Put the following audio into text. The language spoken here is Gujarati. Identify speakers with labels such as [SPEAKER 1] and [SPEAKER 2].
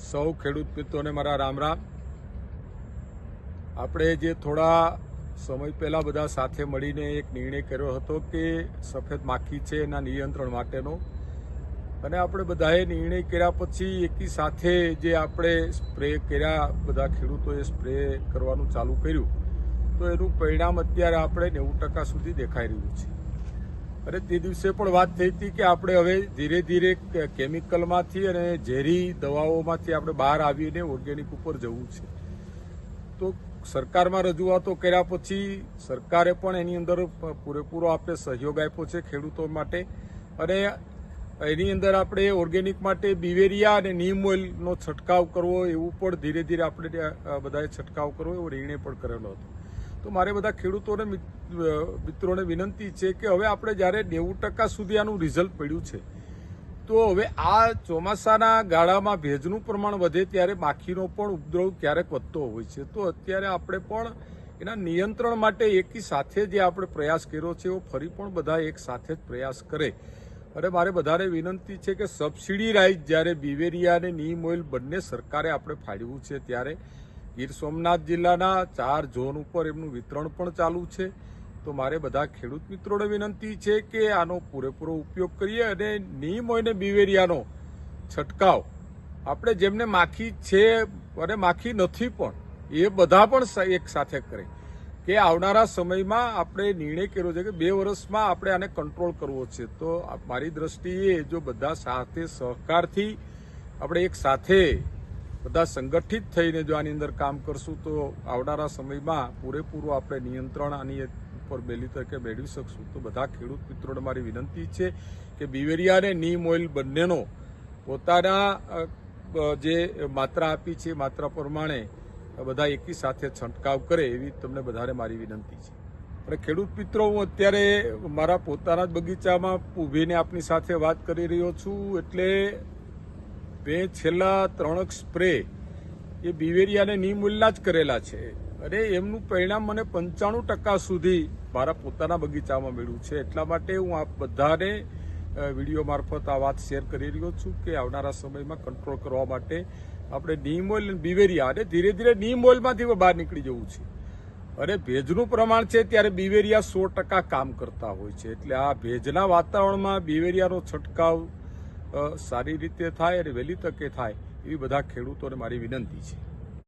[SPEAKER 1] સૌ ખેડૂત મિત્રોને મારા રામ રામ. આપણે જે થોડા સમય પહેલા બધા સાથે મળીને એક નિર્ણય કર્યો હતો કે સફેદ માખી છે એના નિયંત્રણ માટેનો. અને આપણે બધાએ નિર્ણય કર્યા પછી એકી સાથે જે આપણે સ્પ્રે કર્યા, બધા ખેડૂતોએ સ્પ્રે કરવાનું ચાલુ કર્યું. તો એનું પરિણામ અત્યારે આપણે નેવું ટકા સુધી દેખાઈ રહ્યું છે. અને તે દિવસે પણ વાત થઈ હતી કે આપણે હવે ધીરે ધીરે કેમિકલમાંથી અને ઝેરી દવાઓમાંથી આપણે બહાર આવીને ઓર્ગેનિક ઉપર જવું છે. તો સરકારમાં રજૂઆતો કર્યા પછી સરકારે પણ એની અંદર પૂરેપૂરો આપણે સહયોગ આપ્યો છે ખેડૂતો માટે. અને એની અંદર આપણે ઓર્ગેનિક માટે બિવેરિયા અને નીમ ઓઇલનો છંટકાવ કરવો એવું પણ ધીરે ધીરે આપણે બધાએ છંટકાવ કરવો એવો નિર્ણય પણ કરેલો હતો. તો મારે બધા ખેડૂતોને મિત- મિત્રોને વિનંતી છે કે હવે આપણે જ્યારે નેવું ટકા સુધી આનું રિઝલ્ટ પડ્યું છે, તો હવે આ ચોમાસાના ગાળામાં ભેજનું પ્રમાણ વધે ત્યારે માખીનો પણ ઉપદ્રવ ક્યારેક વધતો હોય છે. તો અત્યારે આપણે પણ એના નિયંત્રણ માટે એકી સાથે જે આપણે પ્રયાસ કર્યો છે, એવો ફરી પણ બધા એક સાથે જ પ્રયાસ કરે. અને મારે બધાને વિનંતી છે કે સબસિડી રાઇઝ જ્યારે બિવેરિયા અને નીમ ઓઇલ બંને સરકારે આપણે ફાળવ્યું છે ત્યારે ગીર સોમનાથ જિલ્લાના ચાર ઝોન ઉપર એમનું વિતરણ પણ ચાલુ છે. તો મારે બધા ખેડૂત મિત્રોને વિનંતી છે કે આનો પૂરેપૂરો ઉપયોગ કરીએ અને નીમ અને બિવેરિયાનો છંટકાવ. આપણે જેમને માખી છે અને માખી નથી પણ, એ બધા પણ એક સાથે કરે. કે આવનારા સમયમાં આપણે નિર્ણય કર્યો છે કે બે વર્ષમાં આપણે આને કંટ્રોલ કરવો છે. તો મારી દ્રષ્ટિએ જો બધા સાથે સહકારથી આપણે એક સાથે બધા સંગઠિત થઈને જો આની અંદર કામ કરશું તો આવનારા સમયમાં પૂરેપૂરું આપણે નિયંત્રણ આની ઉપર બેલી તરીકે મેળવી શકશું. તો બધા ખેડૂત મિત્રોને મારી વિનંતી છે કે બિવેરિયા અને નીમ ઓઇલ બંનેનો પોતાના જે માત્રા આપી છે, માત્રા પ્રમાણે બધા એકી સાથે છંટકાવ કરે એવી તમને બધાને મારી વિનંતી છે. અને ખેડૂત મિત્રો, હું અત્યારે મારા પોતાના જ બગીચામાં ઊભીને આપની સાથે વાત કરી રહ્યો છું. એટલે મેં છેલ્લા ત્રણક સ્પ્રે એ બિવેરિયાને નીમુલ્લા જ કરેલા છે. અને એમનું પરિણામ મને પંચાણું ટકા સુધી મારા પોતાના બગીચામાં મળ્યું છે. એટલા માટે હું આ બધાને વીડિયો મારફત આ વાત શેર કરી રહ્યો છું કે આવનારા સમયમાં કંટ્રોલ કરવા માટે આપણે નીમ ઓઇલ બિવેરિયા અને ધીરે ધીરે નીમ ઓઇલમાંથી બહાર નીકળી જવું છે. અને ભેજનું પ્રમાણ છે ત્યારે બિવેરિયા સો ટકા કામ કરતા હોય છે. એટલે આ ભેજના વાતાવરણમાં બિવેરિયાનો છંટકાવ સારી રીતે થાય અને વહેલી તકે થાય એવી બધા ખેડૂતોને મારી વિનંતી છે.